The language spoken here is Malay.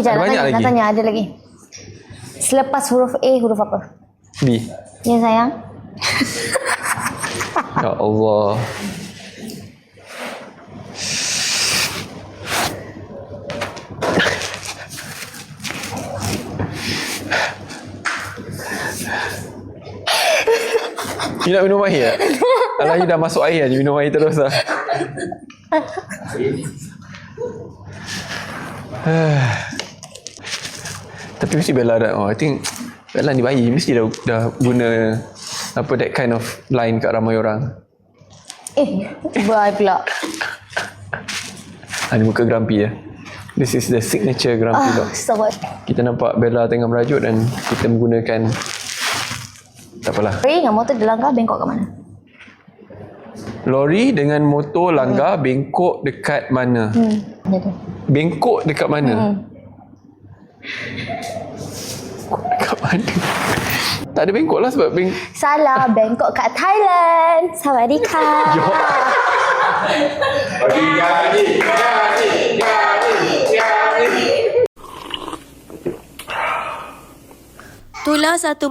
Sekejap, nak banyak tanya, nak lagi? tanya, ada lagi. Selepas huruf A, huruf apa? B. Ya sayang. Ya Allah. You nak minum air tak? Alah, you dah masuk air je. Minum air terus lah. Tapi mesti Bella dah, oh, I think Bella ni bayi, mesti dah, dah guna apa that kind of line kat ramai orang. Eh, bye pula. Ha, ni muka grumpy ya. This is the signature grumpy Ah, dog. sorry. Kita nampak Bella tengah merajuk dan kita menggunakan tak apalah. Lori dengan motor dia langgar bengkok ke mana? Lori dengan motor langgar bengkok dekat mana? Hmm, tu. Bengkok dekat mana? Hmm. Dekat mana? tak ada bengkok lah sebab beng Salah, bengkok kat Thailand. Sawadika. Yo. Itulah satu